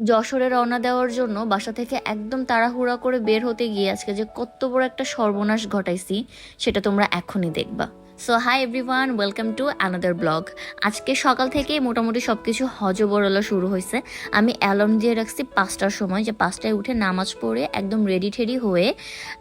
যশোরে রওনা দেওয়ার জন্য বাসা থেকে একদম তাড়াহুড়া করে বের হতে গিয়ে আজকে যে কত বড় একটা সর্বনাশ ঘটাইছি, সেটা তোমরা এখনই দেখবা। So hi everyone welcome to another blog আজকে সকাল থেকে মোটামুটি সব কিছু হজবরলা শুরু হয়েছে। আমি অ্যালার্ম দিয়ে রাখছি পাঁচটার সময়, যে পাঁচটায় উঠে নামাজ পড়ে একদম রেডি ঠেডি হয়ে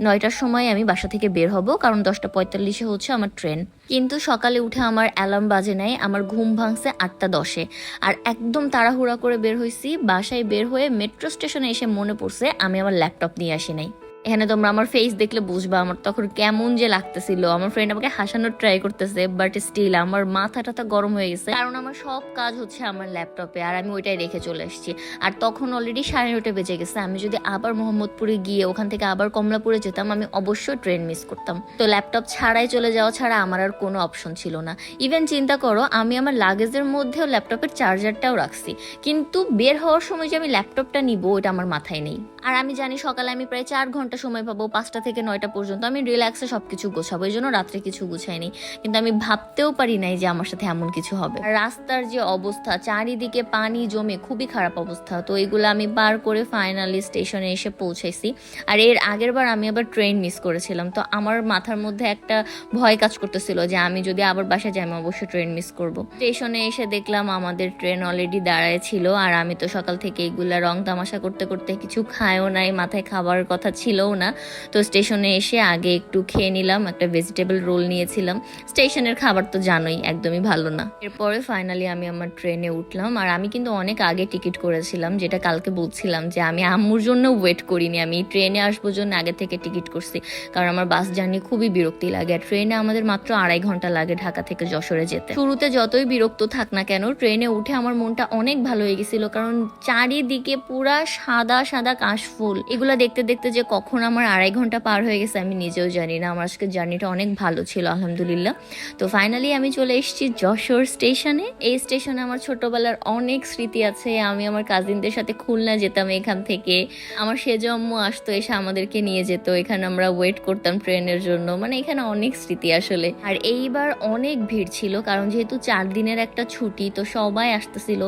নয়টার সময় আমি বাসা থেকে বের হব, কারণ দশটা পঁয়তাল্লিশে হচ্ছে আমার ট্রেন কিন্তু সকালে উঠে আমার অ্যালার্ম বাজে নাই, আমার ঘুম ভাঙছে আটটা দশে। আর একদম তাড়াহুড়া করে বের হয়েছি, বাসায় বের হয়ে মেট্রো স্টেশনে এসে মনে পড়ছে আমি আমার ল্যাপটপ নিয়ে আসি নাই। এখানে তোমরা আমার ফেস দেখলে বুঝবা আমার তখন কেমন যে লাগতেছিল। আমার ফ্রেন্ড আমাকে হাসানোর ট্রাই করতেছে বাট স্টিল আমার মাথা টাথা গরম হয়ে গেছে। কারণ আমার সব কাজ হচ্ছে আমার ল্যাপটপে আর আমি ওইটাই রেখে চলে এসেছি আর তখন অলরেডি সাড়ে নটা বেজে গেছে, আমি যদি আবার মোহাম্মদপুরে গিয়ে ওখান থেকে আবার কমলাপুরে যেতাম, আমি অবশ্যই ট্রেন মিস করতাম। তো ল্যাপটপ ছাড়াই চলে যাওয়া ছাড়া আমার আর কোনো অপশন ছিল না। ইভেন চিন্তা করো, আমি আমার লাগেজের মধ্যেও ল্যাপটপের চার্জারটাও রাখছি। কিন্তু বের হওয়ার সময় যে আমি ল্যাপটপটা নিব ওটা আমার মাথায় নেই। আর আমি জানি সকালে আমি প্রায় চার ঘণ্টা সময় পাবো, পাঁচটা থেকে নয়টা পর্যন্ত। আমি রিল্যাক্সে সব কিছু গোছাবো, এই জন্য রাত্রে কিছু গুছাইনি। কিন্তু আমি ভাবতেও পারি নাই যে আমার সাথে এমন কিছু হবে। রাস্তার যে অবস্থা, চারিদিকে পানি জমে খুবই খারাপ অবস্থা। তো এগুলো আমি পার করে ফাইনালি স্টেশনে এসে পৌঁছাইছি। আর এর আগের বার আমি আবার ট্রেন মিস করেছিলাম। তো আমার মাথার মধ্যে একটা ভয় কাজ করতেছিল যে আমি যদি আবার বাসায় যাই, আমি অবশ্যই ট্রেন মিস করব। স্টেশনে এসে দেখলাম আমাদের ট্রেন অলরেডি দাঁড়ায় ছিল। আর আমি তো সকাল থেকে এগুলা রং তামাশা করতে করতে কিছু খায়ও নাই, মাথায় খাবার কথা ছিলও না। তো স্টেশনে এসে আগে একটু খেয়ে নিলাম, একটা ভেজিটেবল রোল নিয়েছিলাম। স্টেশনের খাবার তো জানোই, একদমই ভালো না। এরপরে ফাইনালি আমি আমার ট্রেনে উঠলাম, আর আমি কিন্তু অনেক আগে টিকিট করেছিলাম, যেটা কালকে বলছিলাম যে আমি আম্মুর জন্য ওয়েট করিনি। আমি ট্রেনে আসব জন্য আগে থেকে টিকিট করছি, কারণ আমার বাস জার্নি খুবই বিরক্তি লাগে। আর ট্রেনে আমাদের মাত্র আড়াই ঘণ্টা লাগে ঢাকা থেকে যশোরে যেতে। শুরুতে যতই বিরক্ত থাক না কেন ট্রেনে উঠে আমার মনটা অনেক ভালো হয়ে গেছিল, কারণ চারিদিকে পুরা সাদা সাদা কাশফুল এগুলো দেখতে দেখতে যে কখন আমার আড়াই ঘণ্টা পার হয়ে গেছে, আমি নিজেও জানি না। আমার আজকে জার্নিটা অনেক ভালো ছিল, আলহামদুলিল্লাহ। তো ফাইনালি আমি চলে এসেছি যশোর স্টেশনে। এই স্টেশনে আমার ছোটবেলার অনেক স্মৃতি আছে। আমি আমার কাজিনদের সাথে খুলনা যেতাম এখান থেকে। আমার সেজম্মু আসতো, এসে আমাদেরকে নিয়ে যেত। এখানে আমরা ওয়েট করতাম ট্রেনের জন্য। মানে এখানে অনেক স্মৃতি আসলে। আর এইবার অনেক ভিড় ছিল, কারণ যেহেতু চার দিনের একটা ছুটি, তো সবাই আসতেছিল।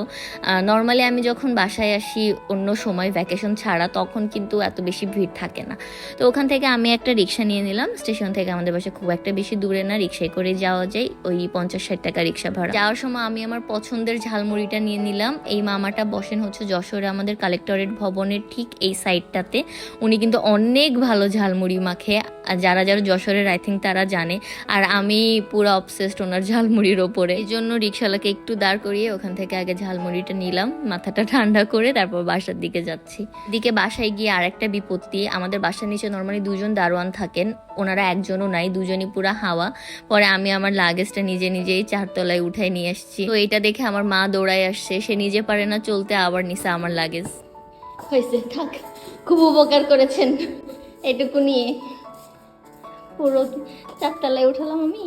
নর্মালি আমি যখন বাসায় আসি, অন্য সময় ভ্যাকেশন ছাড়া তখন কিন্তু এত বেশি ভিড় থাকে না। তো ওখান থেকে আমি একটা রিক্সা নিয়ে নিলাম। স্টেশন থেকে আমাদের বাসা খুব একটা বেশি দূরে না। রিক্সায় করে যাওয়া যায়। ওই পঞ্চাশ ষাট টাকা রিক্সা ভাড়া। যাওয়ার সময় আমি আমার পছন্দের ঝালমুড়িটা নিয়ে নিলাম। এই মামাটা বসেন হচ্ছে যশোরে আমাদের কালেক্টরেট ভবনের ঠিক এই সাইডটাতে। উনি কিন্তু অনেক ভালো ঝালমুড়ি মাখে। আর যারা যারা যশোরের আই থিঙ্ক তারা জানে। আর আমি পুরো অবসেসড ওনার ঝালমুড়ির ওপরে। এই জন্য রিক্সাওয়ালাকে একটু দাঁড় করিয়ে ওখান থেকে আগে ঝালমুড়িটা নিলাম। মাথাটা ঠান্ডা করে তারপর বাসার দিকে যাচ্ছি। দিকে বাসায় গিয়ে আর একটা বিপত্তি। আমাদের বাসার নিচে নর্মালি দুজন দারোয়ান থাকেন ওনারা একজনও নাই দুজনই পুরা হাওয়া। পরে আমি আমার লাগেজটা নিজে নিজেই চারতলায় উঠাই নিয়ে আসছি। তো এটা দেখে আমার মা দৌড়ায় আসছে সে নিজে পারে না চলতে আবার নিছে আমার লাগেজ হয়েছে থাক খুব উপকার করেছেন। এটুকু নিয়ে। পুরো চারতলায় উঠালাম আমি।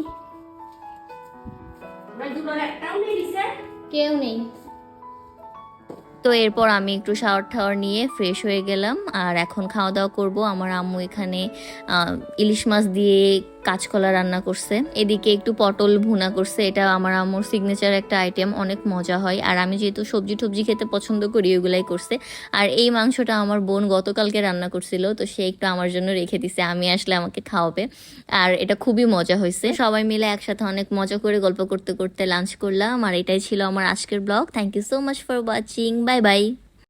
কেউ নেই। তো এরপর আমি একটু শাওয়ার টাওয়ার নিয়ে ফ্রেশ হয়ে গেলাম। আর এখন খাওয়া দাওয়া করব। আমার আম্মু এখানে ইলিশ মাছ দিয়ে কাঁচকলা রান্না করছে। এদিকে একটু পটল ভুনা করছে। এটা আমার আম্মুর সিগনেচার একটা আইটেম অনেক মজা হয়। আর আমি যেহেতু সবজি টবজি খেতে পছন্দ করি, ওগুলাই করছে। আর এই মাংসটা আমার বোন গতকালকে রান্না করছিল, তো সে একটু আমার জন্য রেখে দিছে। আমি আসলে আমাকে খাওয়াবে। আর এটা খুবই মজা হয়েছে। সবাই মিলে একসাথে অনেক মজা করে গল্প করতে করতে লাঞ্চ করলাম। আর এটাই ছিল আমার আজকের blog thank you so much for watching bye bye